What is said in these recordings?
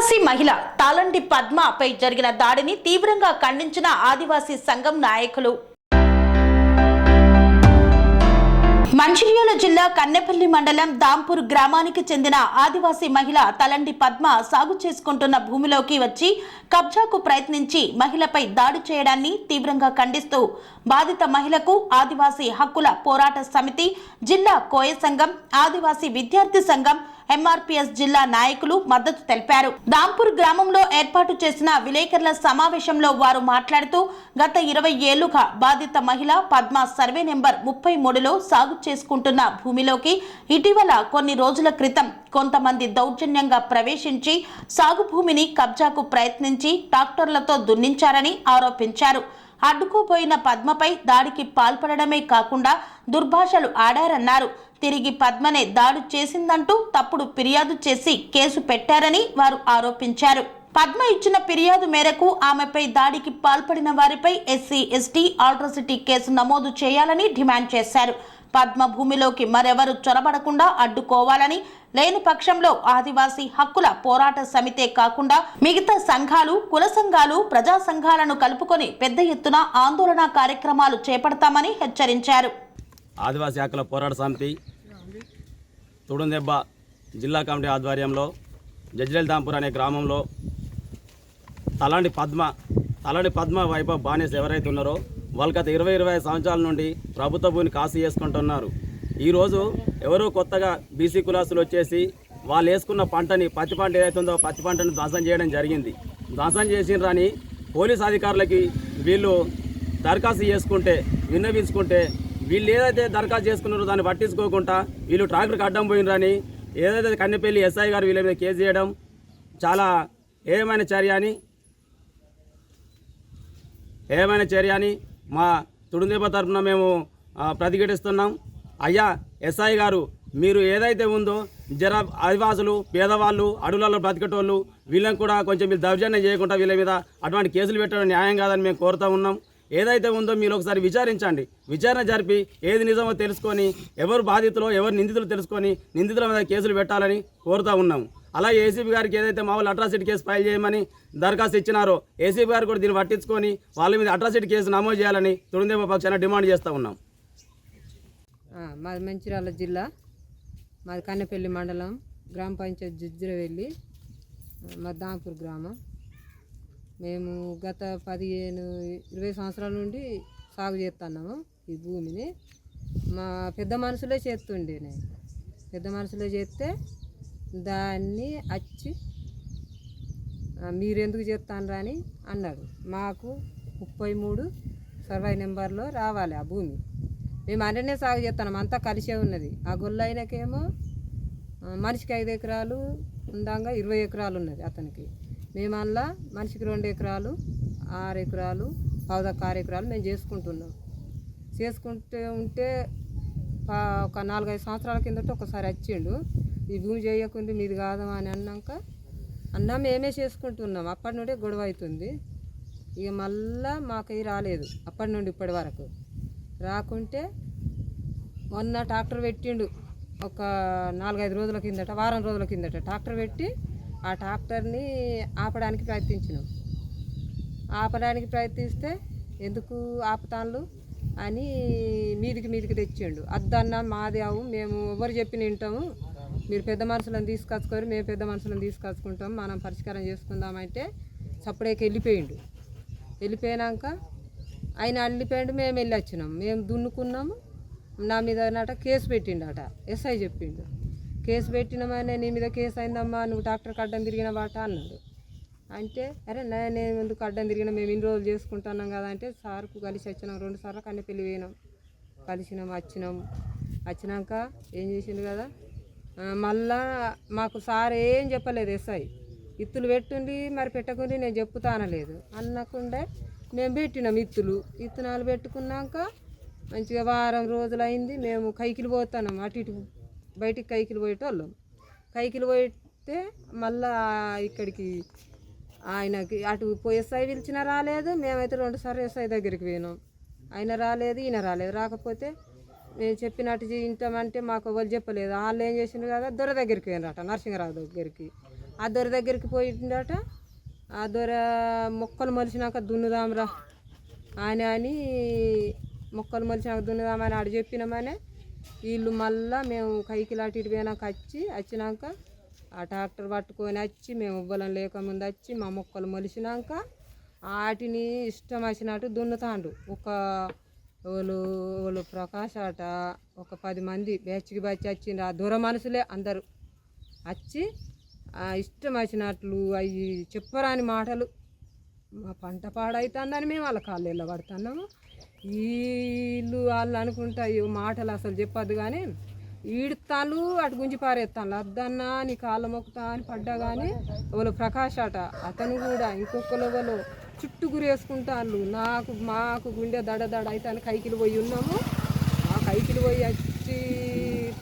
మహిళ తాలండి పద్మపై జరిగిన దాడిని తీవ్రంగా ఖండించిన ఆదివాసీ సంఘం నాయకులు. మంచిర్యాల జిల్లా కన్నెపల్లి మండలం దాంపూర్ గ్రామానికి చెందిన ఆదివాసీ మహిళ తలండి పద్మ సాగు చేసుకుంటున్న భూమిలోకి వచ్చి కబ్జాకు ప్రయత్నించి మహిళపై దాడి చేయడాన్ని తీవ్రంగా ఖండిస్తూ బాధిత మహిళకు ఆదివాసీ హక్కుల పోరాట సమితి జిల్లా కోయ సంఘం ఆదివాసీ విద్యార్థి సంఘం ఎంఆర్పీఎస్ జిల్లా నాయకులు మద్దతు తెలిపారు. దాంపూర్ గ్రామంలో ఏర్పాటు చేసిన విలేకరుల సమావేశంలో వారు మాట్లాడుతూ గత ఇరవై ఏళ్ళుగా బాధిత మహిళ పద్మ సర్వే నెంబర్ ముప్పై మూడులో సాగు చేసుకుంటున్న భూమిలోకి ఇటీవల కొన్ని రోజుల క్రితం కొంతమంది దౌర్జన్యంగా ప్రవేశించి సాగు భూమిని కబ్జాకు ప్రయత్నించి ట్రాక్టర్లతో దున్నించారని ఆరోపించారు. అడ్డుకుపోయిన పద్మపై దాడికి పాల్పడడమే కాకుండా దుర్భాషలు ఆడారన్నారు. తిరిగి పద్మనే దాడి చేసిందంటూ తప్పుడు ఫిర్యాదు చేసి కేసు పెట్టారని వారు ఆరోపించారు. పద్మ ఇచ్చిన ఫిర్యాదు మేరకు ఆమెపై దాడికి పాల్పడిన వారిపై ఎస్సీ ఎస్టీ ఆల్ట్రసిటీ కేసు నమోదు చేయాలని డిమాండ్ చేశారు. పద్మ భూమిలోకి మరెవరు చొరబడకుండా అడ్డుకోవాలని లేని పక్షంలో ఆదివాసీ హక్కుల పోరాట సమితే కాకుండా మిగతా సంఘాలు కుల సంఘాలు ప్రజా సంఘాలను కలుపుకొని పెద్ద ఎత్తున ఆందోళన కార్యక్రమాలు చేపడతామని హెచ్చరించారు. ఆదివాసీ హక్కుల పోరాట సమితి తుడుందెబ్బ జిల్లా కమిటీ ఆధ్వర్యంలో జజ్రేల్ దాంపూర్ అనే గ్రామంలో తలాంటి పద్మ తలాంటి పద్మ వైభవ్ బానేస్ ఎవరైతే ఉన్నారో వాళ్ళు గత ఇరవై ఇరవై సంవత్సరాల నుండి ప్రభుత్వ భూమిని కాశీ చేసుకుంటున్నారు ఈరోజు ఎవరో కొత్తగా బీసీ కులాసులు వచ్చేసి వాళ్ళు వేసుకున్న పంటని పత్తి పంట ఏదైతే ఉందో పత్తి పంటను ధ్వంసం చేయడం జరిగింది. ధ్వంసం చేసిండ్రని పోలీస్ అధికారులకి వీళ్ళు దరఖాస్తు చేసుకుంటే విన్నవించుకుంటే వీళ్ళు ఏదైతే దరఖాస్తు చేసుకున్నారో దాన్ని పట్టించుకోకుండా వీళ్ళు ట్రాక్టర్కి అడ్డం పోయినరని ఏదైతే కన్నెపల్లి ఎస్ఐ గారు వీళ్ళ మీద కేసు చేయడం చాలా ఏమైన చర్య అని ఏమైనా చర్య అని మా తుడుదేప తరఫున మేము ప్రతిఘటిస్తున్నాం. అయ్యా ఎస్ఐ గారు మీరు ఏదైతే ఉందో జర ఆదివాసులు పేదవాళ్ళు అడవులలో బ్రతికేటోళ్ళు వీళ్ళని కూడా కొంచెం మీరు దౌర్జన్యం చేయకుండా వీళ్ళ మీద అటువంటి కేసులు పెట్టడం న్యాయం కాదని మేము కోరుతూ ఉన్నాం. ఏదైతే ఉందో మీరు ఒకసారి విచారించండి. విచారణ జరిపి ఏది నిజమో తెలుసుకొని ఎవరు బాధితులో ఎవరు నిందితులు తెలుసుకొని నిందితుల మీద కేసులు పెట్టాలని కోరుతా ఉన్నాం అలాగే ఏసీబీ గారికి ఏదైతే మా వాళ్ళు అట్రాసిటీ కేసు ఫైల్ చేయమని దరఖాస్తు ఇచ్చినారో ఏసీబీ గారు కూడా దీన్ని పట్టించుకొని వాళ్ళ మీద అట్రాసిటీ కేసు నమోదు చేయాలని తుడుందేప పక్షాన డిమాండ్ చేస్తూ ఉన్నాం. మాది మంచిర్యాల జిల్లా. మాది కన్నెపల్లి మండలం. గ్రామ పంచాయతీ జుజ్జిరవెల్లి మా దాంపూర్ గ్రామం. మేము గత పదిహేను ఇరవై సంవత్సరాల నుండి సాగు చేస్తున్నాము ఈ భూమిని. మా పెద్ద మనుషులే చేస్తుండే నేను. పెద్ద మనుషులే చేస్తే దాన్ని అచ్చి మీరెందుకు మీరు ఎందుకు చేస్తాను అని అన్నాడు. మాకు ముప్పై మూడు సర్వై నెంబర్లో రావాలి ఆ భూమి. మేము అన్ననే సాగు చేస్తున్నాం అంతా కలిసే ఉన్నది. ఆ గొల్ల మనిషికి ఐదు ఎకరాలు ఉందంగా ఇరవై ఎకరాలు ఉన్నది అతనికి. మేము అందులో మనిషికి రెండు ఎకరాలు ఆరు ఎకరాలు పావుదక్క ఆరు ఎకరాలు మేము చేసుకుంటున్నాం. చేసుకుంటే ఉంటే ఒక నాలుగైదు సంవత్సరాల కిందట ఒకసారి వచ్చిండు. ఈ భూమి చేయకుండా మీది కాదమా అని అన్నాక అన్నా మేమే చేసుకుంటున్నాం. అప్పటి నుండే గొడవ అవుతుంది. ఇక మళ్ళా మాకు అవి రాలేదు. అప్పటి నుండి ఇప్పటి వరకు. రాకుంటే మొన్న ట్రాక్టర్ పెట్టిండు. ఒక నాలుగైదు రోజుల కిందట వారం రోజుల కిందట ట్రాక్టర్ పెట్టి ఆ ట్రాక్టర్ని ఆపడానికి ప్రయత్నించినాం. ఆపడానికి ప్రయత్నిస్తే ఎందుకు ఆపుతాన్లు అని మీదికి మీదికి తెచ్చిండు. అద్దన్న మాది అవు మేము ఎవరు చెప్పిన వింటాము. మీరు పెద్ద మనుషులను తీసుకొచ్చుకోరు మేము పెద్ద మనుషులను తీసుకొచ్చుకుంటాం. మనం పరిష్కారం చేసుకుందామంటే చప్పుడేకి వెళ్ళిపోయిండు. వెళ్ళిపోయినాక ఆయన అల్లిపోయిండు మేము వెళ్ళి వచ్చినాం మేము దున్నుకున్నాము. నా మీద నట కేసు పెట్టిండట ఎస్ఐ చెప్పిండు. కేసు పెట్టినామని నీ మీద కేసు అయిందమ్మా నువ్వు డాక్టర్కి అడ్డం తిరిగిన బాట అన్నాడు. అంటే అరే నేను ఎందుకు అడ్డం తిరిగిన మేము ఇన్ని రోజులు చేసుకుంటున్నాం కదా అంటే సార్కు కలిసి వచ్చినాం రెండు సార్లు కన్నా పెళ్ళి పోయినాం. కలిసినాం వచ్చినాం. వచ్చినాక ఏం చేసిండు కదా? మళ్ళా మాకు సార్ ఏం చెప్పలేదు ఎస్ఐ. ఇత్తులు పెట్టుండి మరి పెట్టకుండి నేను చెప్పుతా అనలేదు అన్నకుండే మేము పెట్టినాం ఇత్తులు. ఇత్తనాలు పెట్టుకున్నాక మంచిగా వారం రోజులు అయింది మేము కైకిలు పోతున్నాం అటు ఇటు బయటికి కైకిలు పోయేటోళ్ళం. కైకిలు పోయితే మళ్ళా ఇక్కడికి ఆయనకి అటు ఎస్ఐ పిలిచినా రాలేదు. మేమైతే రెండు సార్లు ఎస్ఐ దగ్గరికి పోయినాం. ఆయన రాలేదు ఈయన రాలేదు. రాకపోతే మేము చెప్పినట్టు చేయించామంటే మాకు ఎవరు చెప్పలేదు. వాళ్ళు ఏం చేసిండ్రు కదా దొర దగ్గరికి పోయినరట నరసింహరావు దగ్గరికి. ఆ దొర దగ్గరికి పోయిండట. ఆ దొర మొక్కలు మలిచినాక దున్నుదాంరా అని అని మొక్కలు మలిచినాక దున్నుదామని ఆడు చెప్పినామనే వీళ్ళు మళ్ళా మేము కైకిలాటి పోయినాక వచ్చి వచ్చినాక ఆ ట్రాక్టర్ పట్టుకొని వచ్చి మేము ఉవ్వలం లేకముందు వచ్చి మా మొక్కలు మొలిచినాక వాటిని ఇష్టం వచ్చినట్టు దున్నుతాండు ఒక వాళ్ళు వాళ్ళు ప్రకాశ ఆట ఒక పది మంది బ్యాచ్కి బ్యాచ్ వచ్చిండ్రు. ఆ దూర మనుషులే అందరూ వచ్చి ఇష్టం వచ్చినట్లు అవి చెప్పరాని మాటలు. మా పంట పాడైతుందని మేము వాళ్ళ కాళ్ళు పడుతున్నాము. వీళ్ళు వాళ్ళు అనుకుంటా ఈ మాటలు అసలు చెప్పొద్దు కానీ ఈడుతాళ్ళు అటు గుంజి పారేస్తాను అద్దన్నా నీ కాళ్ళ మొక్కుతా అని పడ్డా కానీ వాళ్ళు ప్రకాష్ అట అతను కూడా ఇంకొకరు వాళ్ళు చుట్టూ గురేసుకుంటాళ్ళు. నాకు మాకు గుండె దడ దడ అయితే అని కైకిలు పోయి ఉన్నాము. ఆ కైకిలు పోయి వచ్చి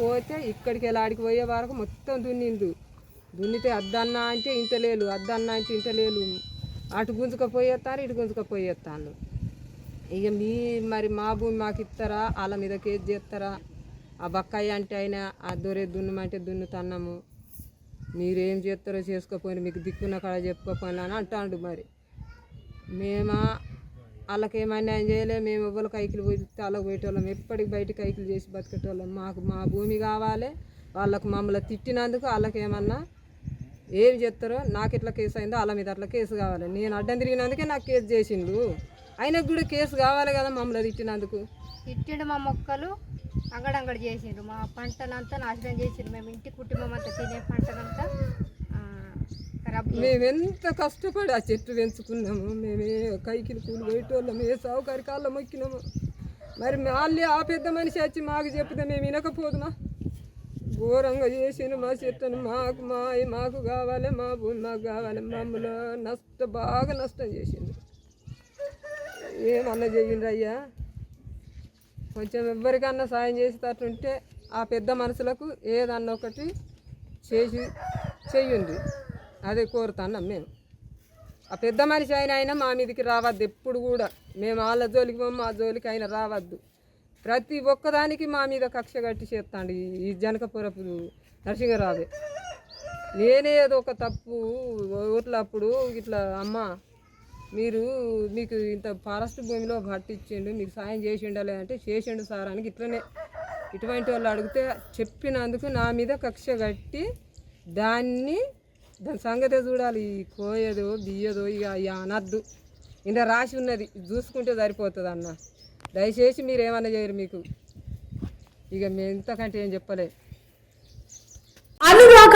పోతే ఇక్కడికి వెళ్ళి ఆడికి పోయే వరకు మొత్తం దున్నిండు. దున్నితే అద్దన్నా అంటే ఇంటలేలు అద్దన్నా అంటే ఇంటలేలు అటు గుంజుకపోయేస్తారు ఇటు గుంజుకపోయేస్తాను ఇక మీ మరి మా భూమి మాకు ఇస్తారా? వాళ్ళ మీద కేసు చేస్తారా? ఆ బక్కాయి అంటే అయినా ఆ దొరే దున్నమంటే దున్నుతున్నాము. మీరేం చేస్తారో చేసుకోపోయిన మీకు దిక్కున్న కాడ చెప్పుకోపోయిన అని అంటాడు మరి. మేమా వాళ్ళకి ఏం చేయలే మేము ఎవ్వరు కైకిలు పోయి వాళ్ళకి పోయేటోళ్ళం. ఎప్పటికి బయట కైకిలు చేసి బతికేటోళ్ళం. మాకు మా భూమి కావాలి వాళ్ళకు మమ్మల్ని తిట్టినందుకు వాళ్ళకి ఏమన్నా ఏం చేస్తారో నాకు ఇట్లా కేసు అయిందో వాళ్ళ మీద అట్లా కేసు కావాలి. నేను అడ్డం తిరిగినందుకే నాకు కేసు చేసిండు అయినకు కూడా కేసు కావాలి కదా మమ్మల్ని తిట్టినందుకు ఇట్టిండు మా మొక్కలు అంగడంగడి చేసిండ్రు మా పంటలంతా నాశనం చేసిండ్రు మేము ఇంటి కుటుంబం అంతా తినే పంటలంతా ఆ, ఖరాబ్ చేసిండ్రు. మేము ఎంత కష్టపడి ఆ చెట్టు పెంచుకున్నాము. మేమే కైకిలు కూలి పోయేటోళ్ళం ఏ సౌకర్య కాళ్ళ మొక్కినాము. మరి మళ్ళీ ఆ పెద్ద మనిషి వచ్చి మాకు చెప్తే మేము వినకపోదుమా ఘోరంగా చేసిన మా చెట్టును. మాకు మా మాకు కావాలి మా భూమి మాకు కావాలి. మమ్మల్ని నష్ట బాగా నష్టం చేసింది ఏమన్నా చెయ్యండి అయ్యా? కొంచెం ఎవరికన్నా సాయం చేసేటట్టుంటే ఆ పెద్ద మనుషులకు ఏదన్నా ఒకటి చేసి చెయ్యండి. అదే కోరుతున్నాం మేము. ఆ పెద్ద మనిషి అయిన అయినా మా మీదకి రావద్దు ఎప్పుడు కూడా. మేము వాళ్ళ జోలికి పోము మా జోలికి అయినా రావద్దు. ప్రతి ఒక్కదానికి మా మీద కక్ష కట్టి చేస్తాండి ఈ- జనకపురపు నరసింహరావు. నేనే ఏదో ఒక తప్పు ఓట్లప్పుడు ఇట్లా అమ్మ మీరు మీకు ఇంత ఫారెస్ట్ భూమిలో పట్టించిండు మీకు సాయం చేసిండలే అంటే చేసిండు సార్ అని ఇట్లనే. ఇటువంటి వాళ్ళు అడిగితే చెప్పినందుకు నా మీద కక్ష కట్టి దాన్ని దాని సంగతే చూడాలి. ఈ కోయదో బియ్యదో ఇక ఇక అనద్దు. ఇంత రాసి ఉన్నది. చూసుకుంటే సరిపోతుంది అన్న దయచేసి మీరు ఏమన్నా చేయరు మీకు. ఇక మేము ఇంతకంటే ఏం చెప్పలేదు